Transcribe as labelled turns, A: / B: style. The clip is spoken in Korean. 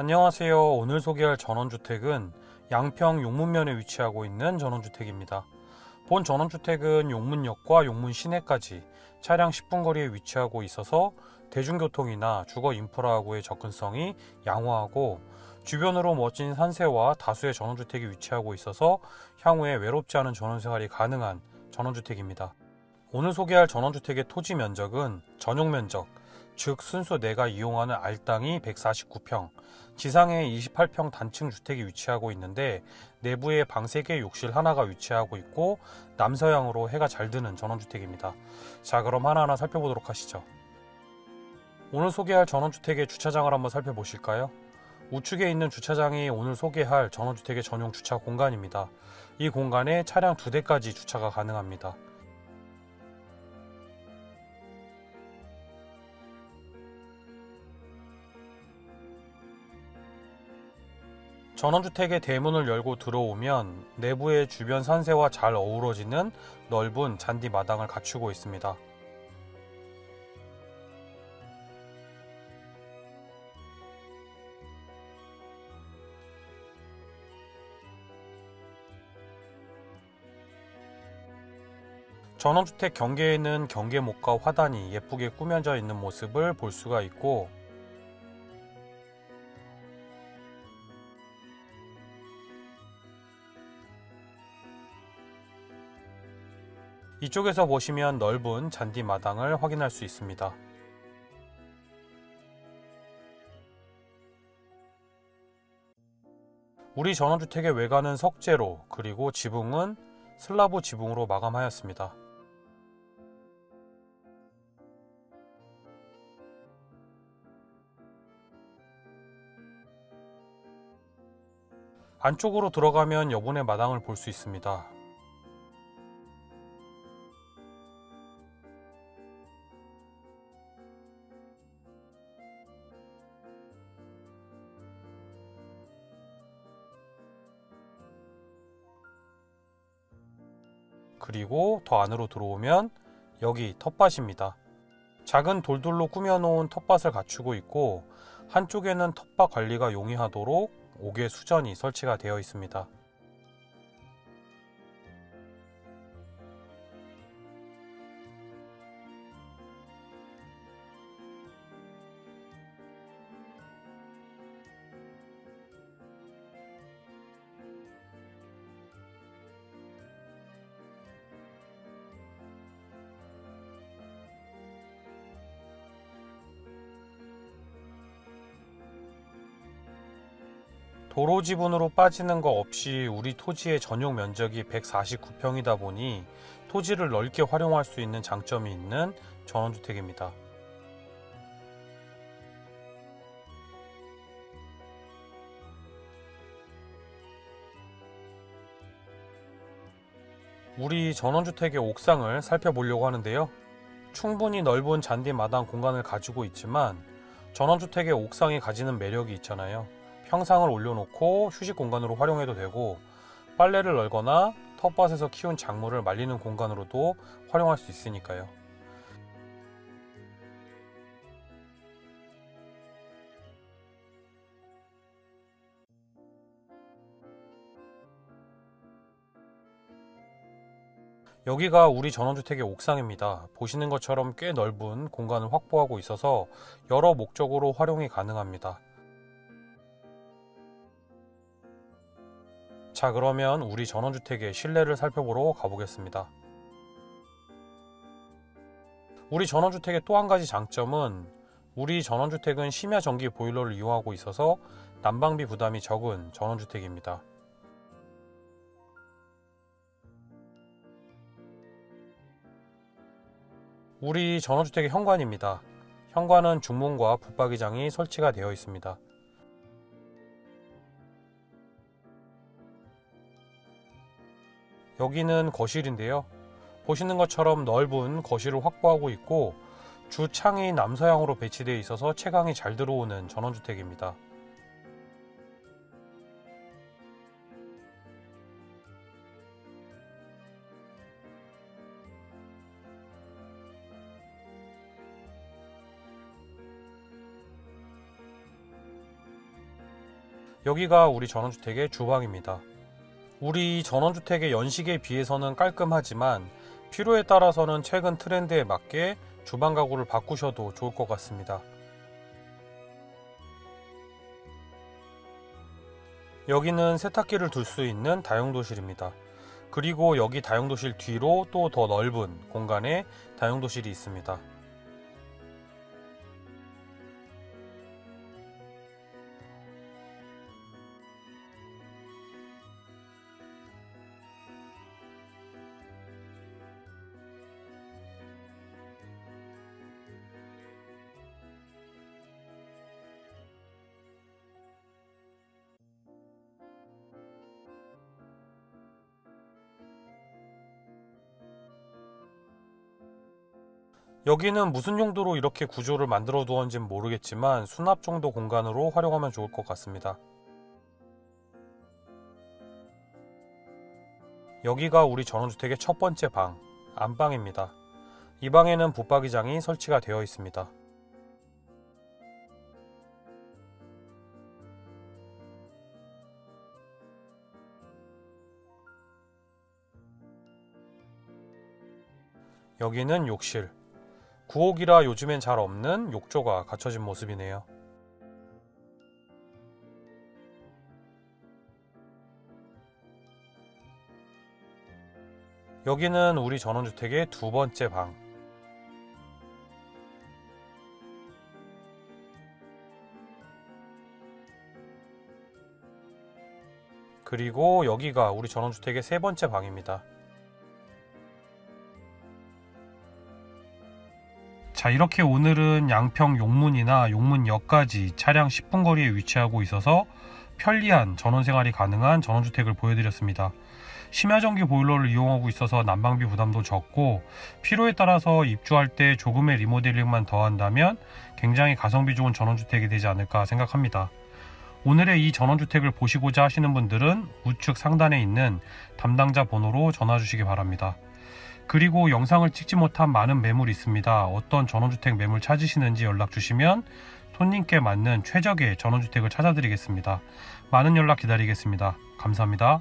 A: 안녕하세요. 오늘 소개할 전원주택은 양평 용문면에 위치하고 있는 전원주택입니다. 본 전원주택은 용문역과 용문 시내까지 차량 10분 거리에 위치하고 있어서 대중교통이나 주거 인프라하고의 접근성이 양호하고 주변으로 멋진 산세와 다수의 전원주택이 위치하고 있어서 향후에 외롭지 않은 전원생활이 가능한 전원주택입니다. 오늘 소개할 전원주택의 토지 면적은 전용 면적, 즉 순수 내가 이용하는 알땅이 149평, 지상에 28평 단층 주택이 위치하고 있는데 내부에 방 3개 욕실 하나가 위치하고 있고 남서향으로 해가 잘 드는 전원주택입니다. 자 그럼 하나하나 살펴보도록 하시죠. 오늘 소개할 전원주택의 주차장을 한번 살펴보실까요? 우측에 있는 주차장이 오늘 소개할 전원주택의 전용 주차 공간입니다. 이 공간에 차량 두 대까지 주차가 가능합니다. 전원주택의 대문을 열고 들어오면 내부의 주변 산세와 잘 어우러지는 넓은 잔디 마당을 갖추고 있습니다. 전원주택 경계에는 경계목과 화단이 예쁘게 꾸며져 있는 모습을 볼 수가 있고 이쪽에서 보시면 넓은 잔디 마당을 확인할 수 있습니다. 우리 전원주택의 외관은 석재로 그리고 지붕은 슬라브 지붕으로 마감하였습니다. 안쪽으로 들어가면 여분의 마당을 볼 수 있습니다. 그리고 더 안으로 들어오면 여기 텃밭입니다. 작은 돌돌로 꾸며놓은 텃밭을 갖추고 있고 한쪽에는 텃밭 관리가 용이하도록 옥외 수전이 설치가 되어 있습니다. 도로 지분으로 빠지는 거 없이 우리 토지의 전용 면적이 149평이다 보니 토지를 넓게 활용할 수 있는 장점이 있는 전원주택입니다. 우리 전원주택의 옥상을 살펴보려고 하는데요. 충분히 넓은 잔디 마당 공간을 가지고 있지만 전원주택의 옥상이 가지는 매력이 있잖아요. 평상을 올려놓고 휴식 공간으로 활용해도 되고 빨래를 널거나 텃밭에서 키운 작물을 말리는 공간으로도 활용할 수 있으니까요. 여기가 우리 전원주택의 옥상입니다. 보시는 것처럼 꽤 넓은 공간을 확보하고 있어서 여러 목적으로 활용이 가능합니다. 자, 그러면 우리 전원주택의 실내를 살펴보러 가보겠습니다. 우리 전원주택의 또 한 가지 장점은 우리 전원주택은 심야 전기 보일러를 이용하고 있어서 난방비 부담이 적은 전원주택입니다. 우리 전원주택의 현관입니다. 현관은 중문과 붙박이장이 설치가 되어 있습니다. 여기는 거실인데요. 보시는 것처럼 넓은 거실을 확보하고 있고 주창이 남서향으로 배치되어 있어서 채광이 잘 들어오는 전원주택입니다. 여기가 우리 전원주택의 주방입니다. 우리 전원주택의 연식에 비해서는 깔끔하지만 필요에 따라서는 최근 트렌드에 맞게 주방 가구를 바꾸셔도 좋을 것 같습니다. 여기는 세탁기를 둘 수 있는 다용도실입니다. 그리고 여기 다용도실 뒤로 또 더 넓은 공간에 다용도실이 있습니다. 여기는 무슨 용도로 이렇게 구조를 만들어 두었는지는 모르겠지만 수납 정도 공간으로 활용하면 좋을 것 같습니다. 여기가 우리 전원주택의 첫 번째 방, 안방입니다. 이 방에는 붙박이장이 설치가 되어 있습니다. 여기는 욕실. 구옥이라 요즘엔 잘 없는 욕조가 갖춰진 모습이네요. 여기는 우리 전원주택의 두 번째 방. 그리고 여기가 우리 전원주택의 세 번째 방입니다. 자, 이렇게 오늘은 양평 용문이나 용문역까지 차량 10분 거리에 위치하고 있어서 편리한 전원 생활이 가능한 전원주택을 보여드렸습니다. 심야전기 보일러를 이용하고 있어서 난방비 부담도 적고 필요에 따라서 입주할 때 조금의 리모델링만 더한다면 굉장히 가성비 좋은 전원주택이 되지 않을까 생각합니다. 오늘의 이 전원주택을 보시고자 하시는 분들은 우측 상단에 있는 담당자 번호로 전화 주시기 바랍니다. 그리고 영상을 찍지 못한 많은 매물이 있습니다. 어떤 전원주택 매물 찾으시는지 연락 주시면 손님께 맞는 최적의 전원주택을 찾아드리겠습니다. 많은 연락 기다리겠습니다. 감사합니다.